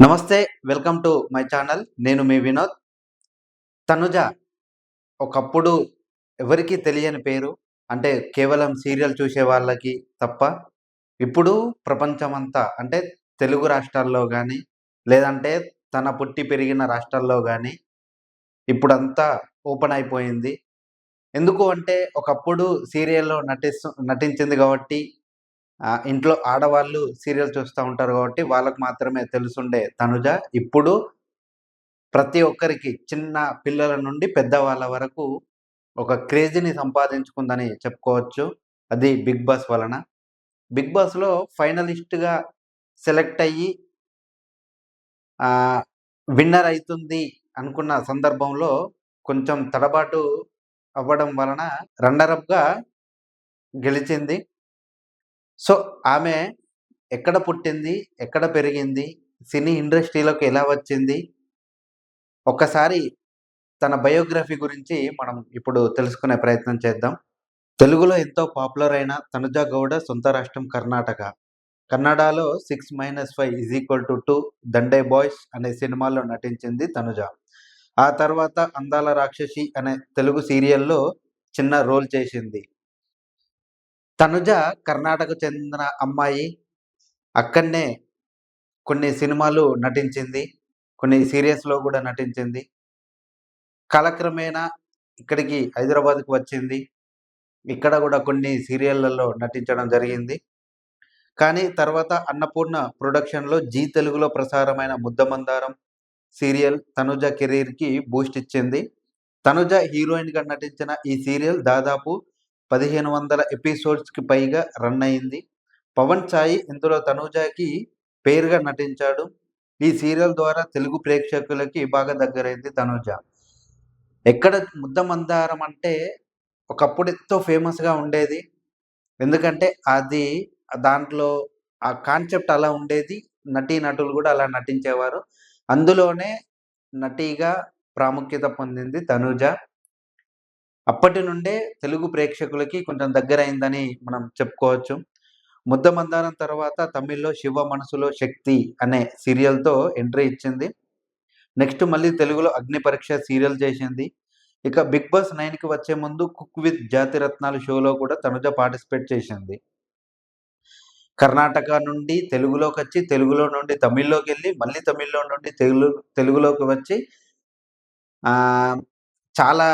నమస్తే welcome to my channel. నేను మీ వినోద్. తనుజ ఒకప్పుడు ఎవరికి తెలియని పేరు అంటే కేవలం సీరియల్ చూసే వాళ్ళకి తప్ప ఇప్పుడు ప్రపంచమంతా అంటే తెలుగు రాష్ట్రాల్లో కానీ లేదంటే తన పుట్టి పెరిగిన రాష్ట్రాల్లో కానీ ఇప్పుడంతా ఓపెన్ అయిపోయింది. ఎందుకు అంటే ఒకప్పుడు సీరియల్లో నటిస్తూ నటించింది కాబట్టి ఇంట్లో ఆడవాళ్ళు సీరియల్ చూస్తూ ఉంటారు కాబట్టి వాళ్ళకు మాత్రమే తెలుసుండే తనుజ ఇప్పుడు ప్రతి ఒక్కరికి చిన్న పిల్లల నుండి పెద్దవాళ్ళ వరకు ఒక క్రేజీని సంపాదించుకుందని చెప్పుకోవచ్చు. అది 'బిగ్ బాస్' వలన. 'బిగ్ బాస్‌లో' ఫైనలిస్ట్‌గా సెలెక్ట్ అయ్యి విన్నర్ అవుతుంది అనుకున్న సందర్భంలో కొంచెం తడబాటు అవ్వడం వలన రన్నర్ అప్‌గా గెలిచింది. సో, ఆమె ఎక్కడ పుట్టింది? ఎక్కడ పెరిగింది? సినీ ఇండస్ట్రీలోకి ఎలా వచ్చింది? ఒక్కసారి తన బయోగ్రఫీ గురించి మనం ఇప్పుడు తెలుసుకునే ప్రయత్నం చేద్దాం. తెలుగులో ఎంతో పాపులర్ అయిన తనుజ గౌడ సొంత రాష్ట్రం కర్ణాటక. కన్నడలో 6-5 2 దండే బాయ్స్ అనే సినిమాలో నటించింది తనుజ. ఆ తర్వాత 'అందాల రాక్షసి' అనే తెలుగు సీరియల్‌లో చిన్న రోల్ చేసింది. తనుజ కర్ణాటకకు చెందిన అమ్మాయి. అక్కడనే కొన్ని సినిమాలు నటించింది. కొన్ని సీరియల్స్‌లో కూడా నటించింది. కాలక్రమేణా ఇక్కడికి హైదరాబాద్కు వచ్చింది. ఇక్కడ కూడా కొన్ని సీరియళ్ళలో నటించడం జరిగింది. కానీ తర్వాత అన్నపూర్ణ ప్రొడక్షన్‌లో జీ తెలుగులో ప్రసారమైన 'ముద్దమందారం' సీరియల్ తనుజ కెరీర్‌కి బూస్ట్ ఇచ్చింది. తనుజ హీరోయిన్‌గా నటించిన ఈ సీరియల్ దాదాపు 1500 ఎపిసోడ్స్‌కి పైగా రన్ అయింది. పవన్ సాయి ఇందులో తనూజాకి పేరుగా నటించాడు. ఈ సీరియల్ ద్వారా తెలుగు ప్రేక్షకులకి బాగా దగ్గరైంది తనూజ ఎక్కడ 'ముద్దమందారం' అంటే ఒకప్పుడు ఎంతో ఫేమస్‌గా ఉండేది. ఎందుకంటే అది దాంట్లో ఆ కాన్సెప్ట్ అలా ఉండేది. నటీ నటులు కూడా అలా నటించేవారు. అందులోనే నటిగా ప్రాముఖ్యత పొందింది తనూజ అప్పటి నుండే తెలుగు ప్రేక్షకులకి కొంచెం దగ్గరైందని మనం చెప్పుకోవచ్చు. 'ముద్దమందారం' తర్వాత తమిళ్‌లో 'శివ మనసులో శక్తి' అనే సీరియల్‌తో ఎంట్రీ ఇచ్చింది. నెక్స్ట్ మళ్ళీ తెలుగులో 'అగ్నిపరీక్ష' సీరియల్ చేసింది. ఇక 'బిగ్ బాస్ నైన్కి వచ్చే ముందు 'కుక్ విత్ జాతిరత్నాలు' షోలో కూడా తనుజ పార్టిసిపేట్ చేసింది. కర్ణాటక నుండి తెలుగులోకి వచ్చి తెలుగులో నుండి తమిళ్ళోకి వెళ్ళి మళ్ళీ తమిళ్‌లో నుండి తెలుగు తెలుగులోకి వచ్చి చాలా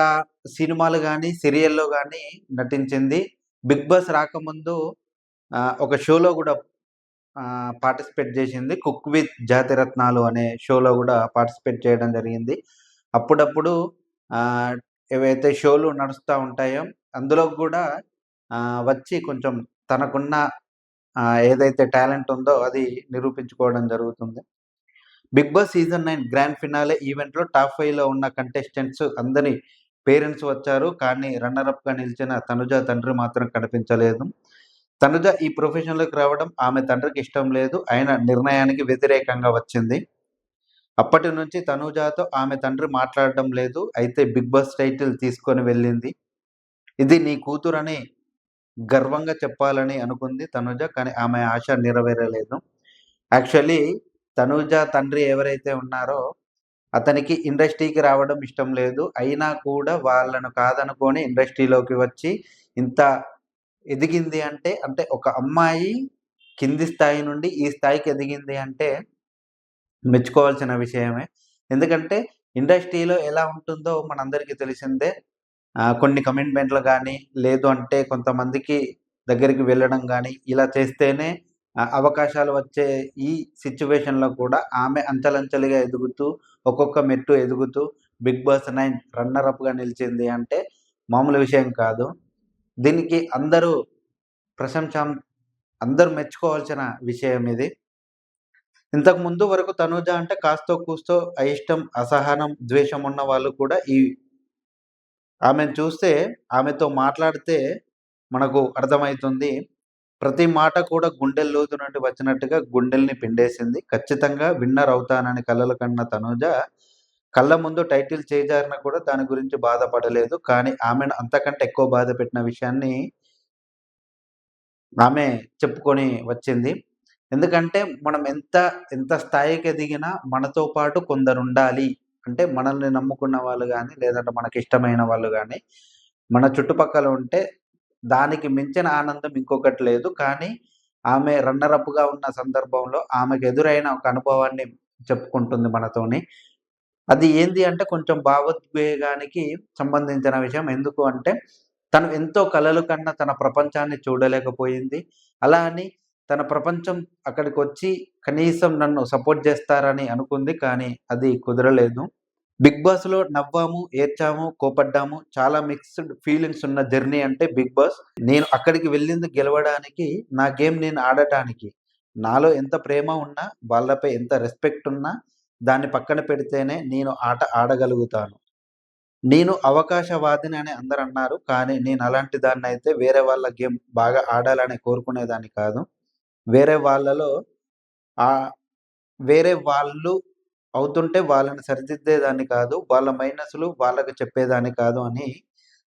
సినిమాలు కానీ సీరియల్‌లో గాని నటించింది. 'బిగ్ బాస్' రాకముందు ఒక షోలో కూడా పార్టిసిపేట్ చేసింది. 'కుక్ విత్ జాతిరత్నాలు' అనే షోలో కూడా పార్టిసిపేట్ చేయడం జరిగింది. అప్పుడప్పుడు ఏవైతే షోలు నడుస్తూ ఉంటాయో అందులో కూడా వచ్చి కొంచెం తనకున్న ఏదైతే టాలెంట్ ఉందో అది నిరూపించుకోవడం జరుగుతుంది. 'Bigg Boss' season nine grand finale ఈవెంట్‌లో టాప్ ఫైవ్లో ఉన్న కంటెస్టెంట్స్ అందరి పేరెంట్స్ వచ్చారు. కానీ రన్నర్ అప్‌గా నిలిచిన తనుజ తండ్రి మాత్రం కనిపించలేదు. తనుజ ఈ ప్రొఫెషన్‌లోకి రావడం ఆమె తండ్రికి ఇష్టం లేదు. ఆయన నిర్ణయానికి వ్యతిరేకంగా వచ్చింది. అప్పటి నుంచి తనుజతో ఆమె తండ్రి మాట్లాడడం లేదు. అయితే 'బిగ్ బాస్' టైటిల్ తీసుకొని వెళ్ళింది. ఇది నీ కూతురని గర్వంగా చెప్పాలని అనుకుంది తనుజ. కానీ ఆమె ఆశ నెరవేరలేదు. యాక్చువల్లీ తనుజ తండ్రి ఎవరైతే ఉన్నారో అతనికి ఇండస్ట్రీకి రావడం ఇష్టం లేదు. అయినా కూడా వాళ్ళను కాదనుకోని ఇండస్ట్రీలోకి వచ్చి ఇంత ఎదిగింది అంటే, అంటే ఒక అమ్మాయి కింది స్థాయి నుండి ఈ స్థాయికి ఎదిగింది అంటే మెచ్చుకోవాల్సిన విషయమే. ఎందుకంటే ఇండస్ట్రీలో ఎలా ఉంటుందో మనందరికీ తెలిసిందే. కొన్ని కమిట్మెంట్‌లు కానీ లేదు అంటే కొంతమందికి దగ్గరికి వెళ్ళడం కానీ ఇలా చేస్తేనే అవకాశాలు వచ్చే ఈ సిచ్యువేషన్లో కూడా ఆమె అంచెలంచెలుగా ఎదుగుతూ, ఒక్కొక్క మెట్టు ఎదుగుతూ 'బిగ్ బాస్ నైన్ రన్నర్ అప్‌గా నిలిచింది అంటే మామూలు విషయం కాదు. దీనికి అందరూ ప్రశంసం అందరూ మెచ్చుకోవాల్సిన విషయం ఇది. ఇంతకు ముందు వరకు తనుజ అంటే కాస్తో కూస్తో అయిష్టం, అసహనం, ద్వేషం ఉన్న వాళ్ళు కూడా ఈ ఆమెను చూస్తే, ఆమెతో మాట్లాడితే మనకు అర్థమవుతుంది ప్రతి మాట కూడా గుండెల లోతు నుండి వచ్చినట్టుగా గుండెల్ని పిండేసింది. ఖచ్చితంగా విన్నర్ అవుతానని కలలు కన్న తనుజ కళ్ళ ముందు టైటిల్ చేజారిన కూడా దాని గురించి బాధపడలేదు. కానీ ఆమెను అంతకంటే ఎక్కువ బాధపెట్టిన విషయాన్ని ఆమె చెప్పుకొని వచ్చింది. ఎందుకంటే మనం ఎంత ఎంత స్థాయికి ఎదిగినా మనతో పాటు కొందరు ఉండాలి అంటే మనల్ని నమ్ముకున్న వాళ్ళు కానీ లేదంటే మనకి ఇష్టమైన వాళ్ళు కానీ మన చుట్టుపక్కల ఉంటే దానికి మించిన ఆనందం ఇంకొకటి లేదు. కానీ ఆమె రన్నర్ అప్‌గా ఉన్న సందర్భంలో ఆమెకు ఎదురైన ఒక అనుభవాన్ని చెప్పుకుంటుంది మనతోని. అది ఏంది అంటే కొంచెం భావోద్వేగానికి సంబంధించిన విషయం. ఎందుకు అంటే తను ఎంతో కలలు కన్నా తన ప్రపంచాన్ని చూడలేకపోయింది. అలా అని తన ప్రపంచం అక్కడికి వచ్చి కనీసం నన్ను సపోర్ట్ చేస్తారని అనుకుంది. కానీ అది కుదరలేదు. 'బిగ్ బాస్‌లో' నవ్వాము, ఏడ్చాము, కోపడ్డాము. చాలా మిక్స్డ్ ఫీలింగ్స్ ఉన్న జర్నీ అంటే 'బిగ్ బాస్'. నేను అక్కడికి వెళ్ళింది గెలవడానికి, నా గేమ్ నేను ఆడటానికి. నాలో ఎంత ప్రేమ ఉన్నా, వాళ్ళపై ఎంత రెస్పెక్ట్ ఉన్నా, దాన్ని పక్కన పెడితేనే నేను ఆట ఆడగలుగుతాను. నేను అవకాశవాదిని అని అందరు అన్నారు కానీ నేను అలాంటి దాన్నయితే వేరే వాళ్ళ గేమ్ బాగా ఆడాలని కోరుకునేదాన్ని కాదు. వేరే వాళ్ళలో వేరే వాళ్ళు అవుతుంటే వాళ్ళని సరిదిద్దేదాన్ని కాదు. వాళ్ళ మైనస్‌లు వాళ్ళకు చెప్పేదాన్ని కాదు అని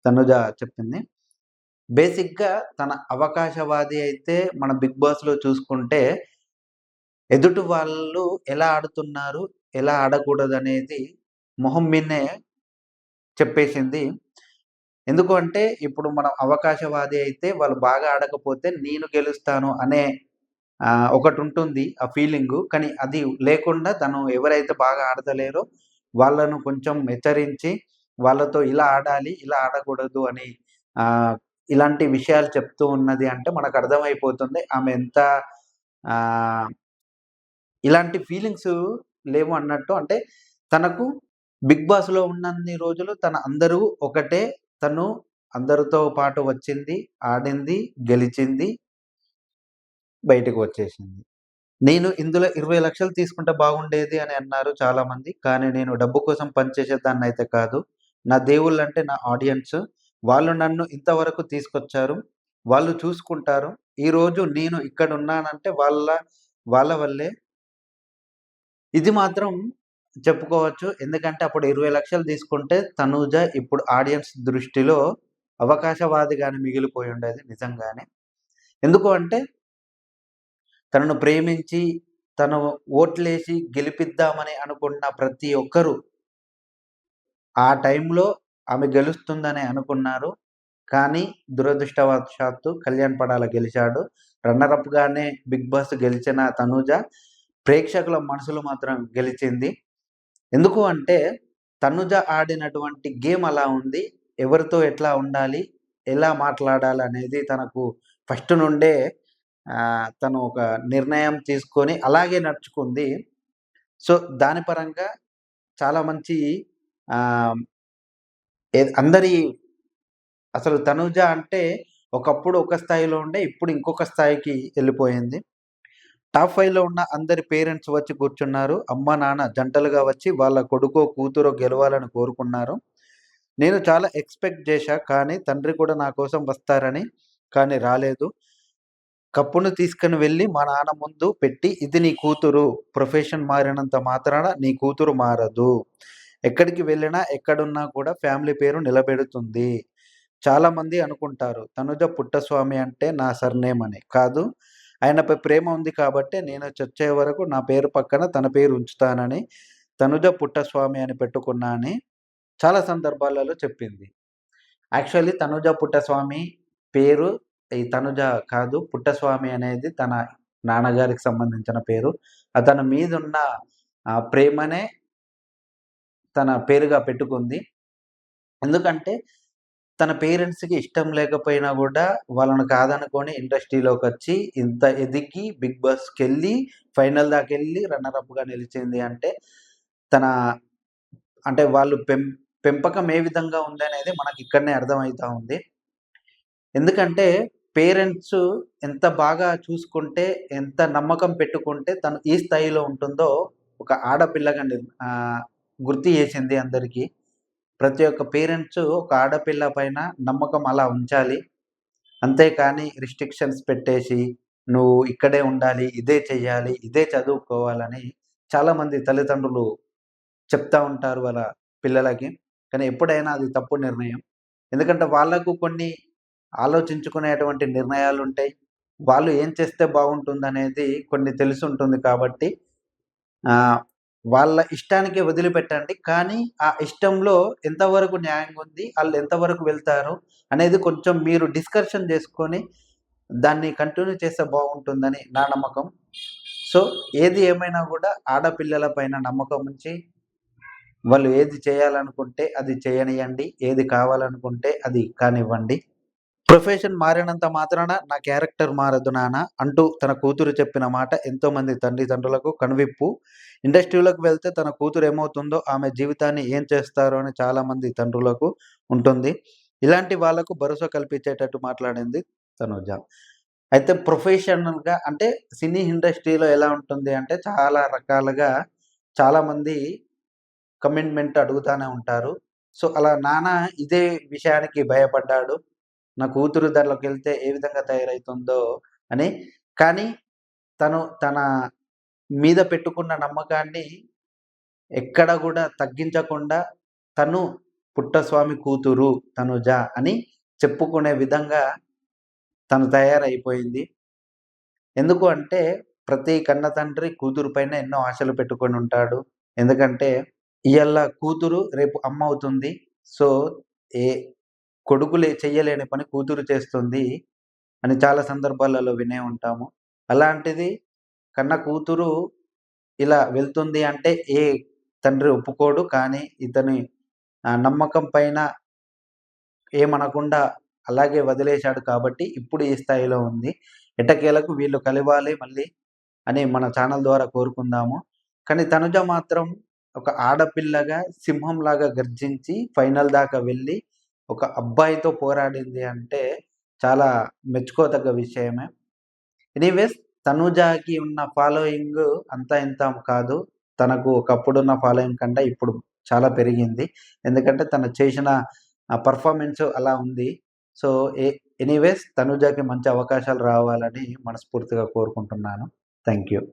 తనుజ చెప్పింది. బేసిక్‌గా తన అవకాశవాది అయితే మన 'బిగ్ బాస్‌లో' చూసుకుంటే ఎదుటి వాళ్ళు ఎలా ఆడుతున్నారు, ఎలా ఆడకూడదనేది మొహం మీదనే చెప్పేసింది. ఎందుకంటే ఇప్పుడు మనం అవకాశవాది అయితే వాళ్ళు బాగా ఆడకపోతే నేను గెలుస్తాను అనే ఒకటి ఉంటుంది ఆ ఫీలింగు. కానీ అది లేకుండా తను ఎవరైతే బాగా ఆడతలేరో వాళ్ళను కొంచెం హెచ్చరించి వాళ్ళతో ఇలా ఆడాలి, ఇలా ఆడకూడదు అని ఇలాంటి విషయాలు చెప్తూ ఉన్నది అంటే మనకు అర్థమైపోతుంది ఆమె ఎంత ఇలాంటి ఫీలింగ్స్ లేవు అన్నట్టు. అంటే తనకు 'బిగ్ బాస్‌లో' ఉన్నన్ని రోజులు తన అందరూ ఒకటే. తను అందరితో పాటు వచ్చింది, ఆడింది, గెలిచింది. బయటకు వచ్చేసింది. నేను ఇందులో ఇరవై లక్షలు తీసుకుంటే బాగుండేది అని అన్నారు చాలామంది. కానీ నేను డబ్బు కోసం పనిచేసేదాన్నయితే కాదు. నా దేవుళ్ళు అంటే నా ఆడియన్స్. వాళ్ళు నన్ను ఇంతవరకు తీసుకొచ్చారు. వాళ్ళు చూసుకుంటారు. ఈరోజు నేను ఇక్కడ ఉన్నానంటే వాళ్ళ వాళ్ళ వల్లే. ఇది మాత్రం చెప్పుకోవచ్చు. ఎందుకంటే అప్పుడు ఇరవై లక్షలు తీసుకుంటే తనూజ ఇప్పుడు ఆడియన్స్ దృష్టిలో అవకాశవాదిగానే మిగిలిపోయుండేది నిజంగానే. ఎందుకు అంటే తనను ప్రేమించి, తను ఓట్లేసి గెలిపిద్దామని అనుకున్న ప్రతి ఒక్కరూ ఆ టైంలో ఆమె గెలుస్తుందని అనుకున్నారు. కానీ దురదృష్టవశాత్తు కళ్యాణ్ పడాల గెలిచాడు. రన్నర్ అప్‌గానే 'బిగ్ బాస్' గెలిచిన తనూజ ప్రేక్షకుల మనసులు మాత్రం గెలిచింది. ఎందుకు అంటే తనుజ ఆడినటువంటి గేమ్ అలా ఉంది. ఎవరితో ఎట్లా ఉండాలి, ఎలా మాట్లాడాలి అనేది తనకు ఫస్ట్ నుండే తను ఒక నిర్ణయం తీసుకొని అలాగే నడుచుకుంది. సో, దాని పరంగా చాలా మంచి అందరి అసలు తనుజ అంటే ఒకప్పుడు ఒక స్థాయిలో ఉండే ఇప్పుడు ఇంకొక స్థాయికి వెళ్ళిపోయింది టాప్ ఫైవ్లో ఉన్న అందరి పేరెంట్స్ వచ్చి కూర్చున్నారు. అమ్మ, నాన్న జంటలుగా వచ్చి వాళ్ళ కొడుకో, కూతురో గెలవాలని కోరుకున్నారు. నేను చాలా ఎక్స్‌పెక్ట్ చేశా కానీ తండ్రి కూడా నా కోసం వస్తారని. కానీ రాలేదు. కప్పును తీసుకొని వెళ్ళి మా నాన్న ముందు పెట్టి ఇది నీ కూతురు. ప్రొఫెషన్ మారినంత మాత్రాన నీ కూతురు మారదు. ఎక్కడికి వెళ్ళినా, ఎక్కడున్నా కూడా ఫ్యామిలీ పేరు నిలబెడుతుంది. చాలామంది అనుకుంటారు తనుజ పుట్టస్వామి అంటే నా సర్‌నేమ్ అని. కాదు ఆయనపై ప్రేమ ఉంది కాబట్టే నేను చచ్చే వరకు నా పేరు పక్కన తన పేరు ఉంచుతానని తనుజ పుట్టస్వామి అని పెట్టుకున్నా అని చాలా సందర్భాలలో చెప్పింది. యాక్చువల్లీ తనుజ పుట్టస్వామి పేరు ఈ తనుజ కాదు. పుట్టస్వామి అనేది తన నాన్నగారికి సంబంధించిన పేరు. అతని మీదున్న ఆహ్, ప్రేమనే తన పేరుగా పెట్టుకుంది. ఎందుకంటే తన పేరెంట్స్‌కి ఇష్టం లేకపోయినా గూడా వాళ్ళని ఇండస్ట్రీలోకి వచ్చి ఇంత ఎదిగి 'బిగ్ బాస్కి వెళ్ళి ఫైనల్ దాకా వెళ్ళి రన్నరప్గా నిలిచింది అంటే తన అంటే వాళ్ళు పెం పెంపకం ఏ విధంగా ఉందనేది మనకిక్కడనే అర్థమవుతూ ఉంది. ఎందుకంటే పేరెంట్స్ ఎంత బాగా చూసుకుంటే, ఎంత నమ్మకం పెట్టుకుంటే తను ఈ స్థాయిలో ఉంటుందో ఒక ఆడపిల్లగా గుర్తు చేసింది అందరికీ. ప్రతి ఒక్క పేరెంట్స్ ఒక ఆడపిల్ల పైన నమ్మకం అలా ఉంచాలి. అంతేకానీ రిస్ట్రిక్షన్స్ పెట్టేసి నువ్వు ఇక్కడే ఉండాలి, ఇదే చేయాలి ఇదే చదువుకోవాలని చాలామంది తల్లిదండ్రులు చెప్తా ఉంటారు వాళ్ళ పిల్లలకి. కానీ ఎప్పుడైనా అది తప్పు నిర్ణయం. ఎందుకంటే వాళ్ళకు కొన్ని ఆలోచించుకునేటువంటి నిర్ణయాలుంటాయి. వాళ్ళు ఏం చేస్తే బాగుంటుందనేది కొన్ని తెలిసి ఉంటుంది కాబట్టి వాళ్ళ ఇష్టానికి వదిలిపెట్టండి. కానీ ఆ ఇష్టంలో ఎంతవరకు న్యాయంగా ఉంది, వాళ్ళు ఎంతవరకు వెళ్తారు అనేది కొంచెం మీరు డిస్కషన్ చేసుకొని దాన్ని కంటిన్యూ చేస్తే బాగుంటుందని నా నమ్మకం. సో, ఏది ఏమైనా కూడా ఆడపిల్లల పైన నమ్మకం ఉంచి వాళ్ళు ఏది చేయాలనుకుంటే అది చేయనియండి. ఏది కావాలనుకుంటే అది కానివ్వండి. ప్రొఫెషన్ మారినంత మాత్రాన నా క్యారెక్టర్ మారదు నాన్న అంటూ తన కూతురు చెప్పిన మాట ఎంతోమంది తల్లిదండ్రులకు కనువిప్పు. ఇండస్ట్రీలోకి వెళ్తే తన కూతురు ఏమవుతుందో, ఆమె జీవితాన్ని ఏం చేస్తారో అని చాలామంది తండ్రులకు ఉంటుంది. ఇలాంటి వాళ్ళకు భరోసా కల్పించేటట్టు మాట్లాడింది తనుజ అయితే ప్రొఫెషనల్‌గా అంటే సినీ ఇండస్ట్రీలో ఎలా ఉంటుంది అంటే చాలా రకాలుగా చాలామంది కమిట్మెంట్ అడుగుతానే ఉంటారు. సో, అలా నాన్న ఇదే విషయానికి భయపడ్డాడు. నా కూతురు దాంట్లోకెళ్తే ఏ విధంగా తయారవుతుందో అని. కానీ తను తన మీద పెట్టుకున్న నమ్మకాన్ని ఎక్కడ కూడా తగ్గించకుండా తను పుట్టస్వామి కూతురు తనుజ అని చెప్పుకునే విధంగా తను తయారైపోయింది. ఎందుకు అంటే ప్రతి కన్నతండ్రి కూతురు పైన ఎన్నో ఆశలు పెట్టుకొని ఉంటాడు ఎందుకంటే ఇవాళ కూతురు రేపు అమ్మ అవుతుంది. సో, ఏ కొడుకులే చెయ్యలేని పని కూతురు చేస్తుంది అని చాలా సందర్భాలలో వినే ఉంటాము. అలాంటిది కన్న కూతురు ఇలా వెళ్తుంది అంటే ఏ తండ్రి ఒప్పుకోడు. కానీ ఇతని నమ్మకం పైన ఏమనకుండా అలాగే వదిలేశాడు కాబట్టి ఇప్పుడు ఈ స్థాయిలో ఉంది. ఎటకేలకు వీళ్ళు కలవాలి మళ్ళీ అని మన ఛానల్ ద్వారా కోరుకుందాము. కానీ తనుజ మాత్రం ఒక ఆడపిల్లగా సింహంలాగా గర్జించి ఫైనల్ దాకా వెళ్ళి ఒక అబ్బాయితో పోరాడింది అంటే చాలా మెచ్చుకోదగ్గ విషయమే. ఎనీవేస్ తనుజాకి ఉన్న ఫాలోయింగ్ అంతా ఇంత కాదు. తనకు ఒకప్పుడున్న ఫాలోయింగ్ కంటే ఇప్పుడు చాలా పెరిగింది. ఎందుకంటే తను చేసిన పర్ఫార్మెన్స్ అలా ఉంది. సో, ఎ ఎనీవేస్ తనుజాకి మంచి అవకాశాలు రావాలని మనస్ఫూర్తిగా కోరుకుంటున్నాను. Thank you.